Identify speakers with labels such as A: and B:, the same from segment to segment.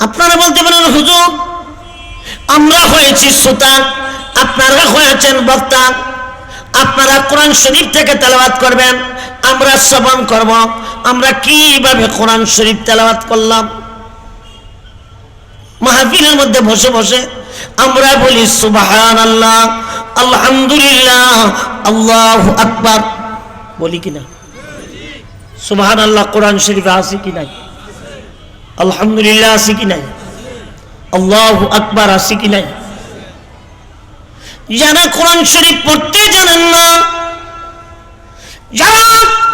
A: আপনারা বলতে পারেন, হুজুর, আমরা হয়েছি শ্রোতা, আপনারা হয়েছেন বক্তা, আপনারা কোরআন শরীফ থেকে তেলাওয়াত করবেন, আমরা শ্রবণ করব, আমরা কীভাবে কোরআন শরীফ তেলাওয়াত করলাম? মাহফিলের মধ্যে বসে বসে আমরা বলি সুবাহান আল্লাহ আলহামদুলিল্লাহ, আল্লাহ আকবার। বলি কিনা সুবাহান আল্লাহ কোরআন শরীফে আছে কি নাই? আলহামদুলিল্লাহ, আছে কি নাই? আল্লাহ আকবার, আছে কি নাই? যারা কোরআন শরীফ পড়তে জানেন না, যারা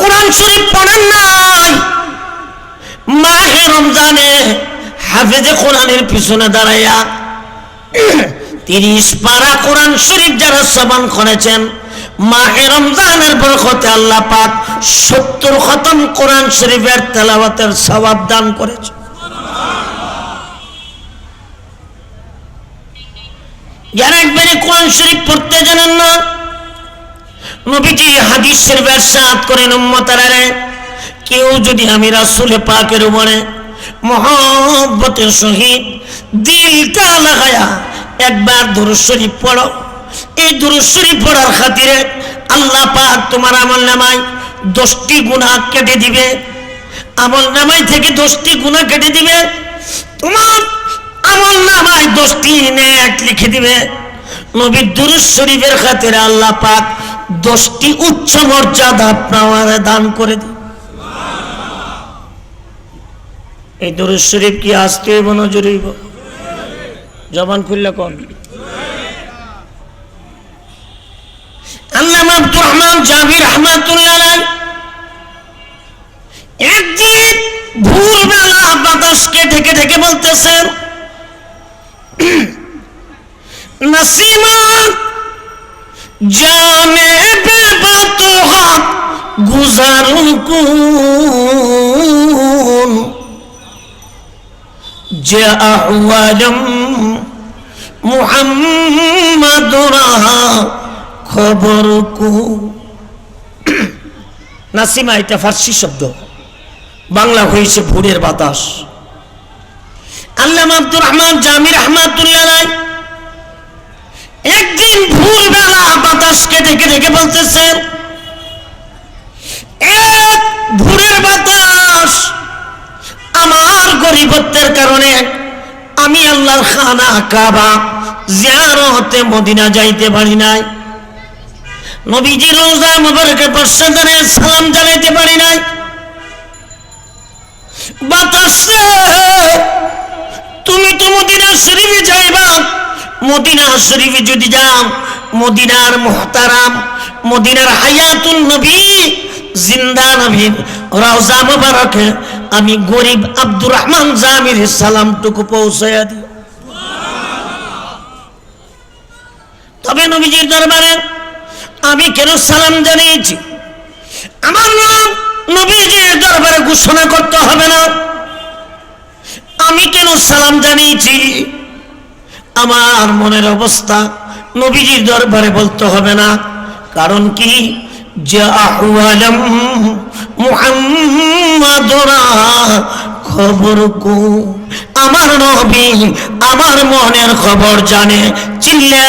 A: কোরআন শরীফ পড়েন নাই, মাহে রমজানে হাফেজে কোরআনের পিছনে দাঁড়াইয়া তিরিশ পারা কোরআন শরীফ যারা শ্রবণ করেছেন, মাহে রমজানের বরকতে আল্লাহ পাক সত্তর খতম কোরআন শরীফের তেলাওয়াতের সবাব দান করেছে যারা একবারে কোরআন শরীফ পড়তে জানেন না, নবীজি হাদিস শরীফের সাথ করেন উম্মতারে কেউ যদি আমি রাসূলে পাকের উপরে মহব্বতের সহিত দিলটা লাগায়া একবার দুরূদ শরীফ পড়ো, এই দুরূদ শরীফ পড়ার খাতিরে আল্লাহ পাক তোমার আমল নামায় দশটি গুনাহ কেটে দিবে। আমল নামায় থেকে দশটি গুনাহ কেটে দিবে। তোমার আমল নামায় দশটি নেক লিখে দিবে। নবীর দুরুদ শরীফের খাতিরে আল্লাহ পাক দশটি উচ্চ মর্যাদা আপনার দান করে দিবে। এই দুরুদ শরীফ কি আসতে হইব না জরুরিব জবান খুললে কোন? আল্লাহ আব্দুর রহমান জাবির রহমাতুল্লাহ একদিন ভোরবেলা বাতাসকে ঢেকে ঢেকে বলতেছেন নসিমা জানে খবর নাসিমা এটা ফার্সি শব্দ। বাংলা হয়েছে ভোরের বাতাস। আল্লাহ আব্দুর রহমান জামির রহমাতুল্লাহ একদিন ভোরবেলা বাতাসকে ডেকে ডেকে বলতেছেন এক ভোরের বাতাস আমার গরিবত্বের কারণে আমি আল্লাহর খানা কাবা জিয়ারতে মদিনা যাইতে পারি নাই। নবীজি রোজা মুবারকের পশ্চাতে সালাম জানাইতে পারি নাই। বাতাস, তুমি তো মদিনা শরীফে যাইবা মদিনা শরীফে যদি যাও মদিনার মোহতারাম, মদিনার হায়াতুল নবী, জিন্দা নবী, রওজা মুবারকে, আমি গরিব আব্দুর রহমান জামির সালামটুকু পৌঁছাইয়া দিই। তবে নবীজির দরবারে আমি কেন সালাম জানিয়েছি? আমার নাম নবীজির দরবারে ঘোষণা করতে হবে না। আমি কেন সালাম জানিয়েছি? আমার মনের অবস্থা নবীজির দরবারে বলতে হবে না। কারণ কি? খবর কু। আমার নবী আমার মনের খবর জানে। চিল্লে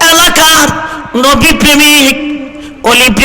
A: এলাকার নবী প্রেমিক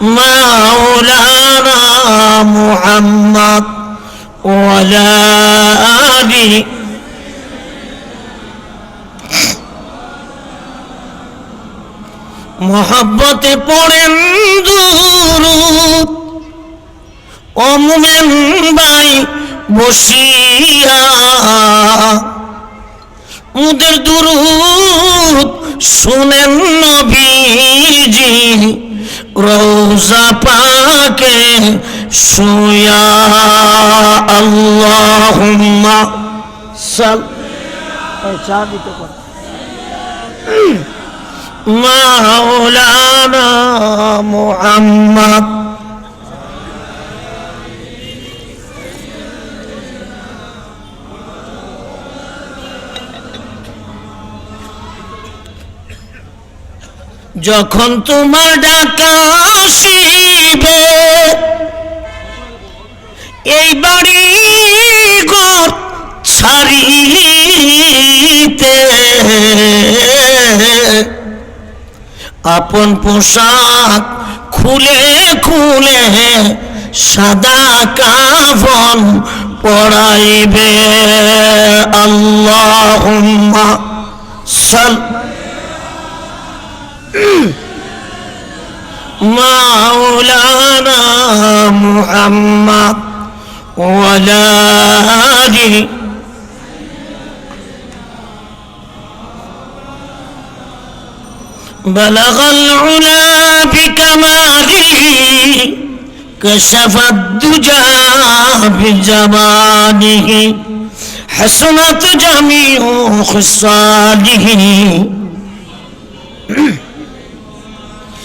A: مولانا محمد وعلى آله মোহাব্বতে পড়েন দুরুদ ও মুমেন ভাই বসিয়া মুদের দুরুদ শুনেন নবীজি রোজা পাকে শুয়া আল্লাহুম্মা সাল চা দিতে পার। মাওলানা মুহাম্মদ যখন তোমার ডাকা আসিবে, এই বাড়ি ঘর ছাড়িতে আপন পোশাক খুলে খুলে সাদা কাফন পড়াইবে আল্লাহুম্মা সাল مولانا محمد ولا آله بلغ العلا بكماله كشف الدجى بجماله حسنت جميع خصاله.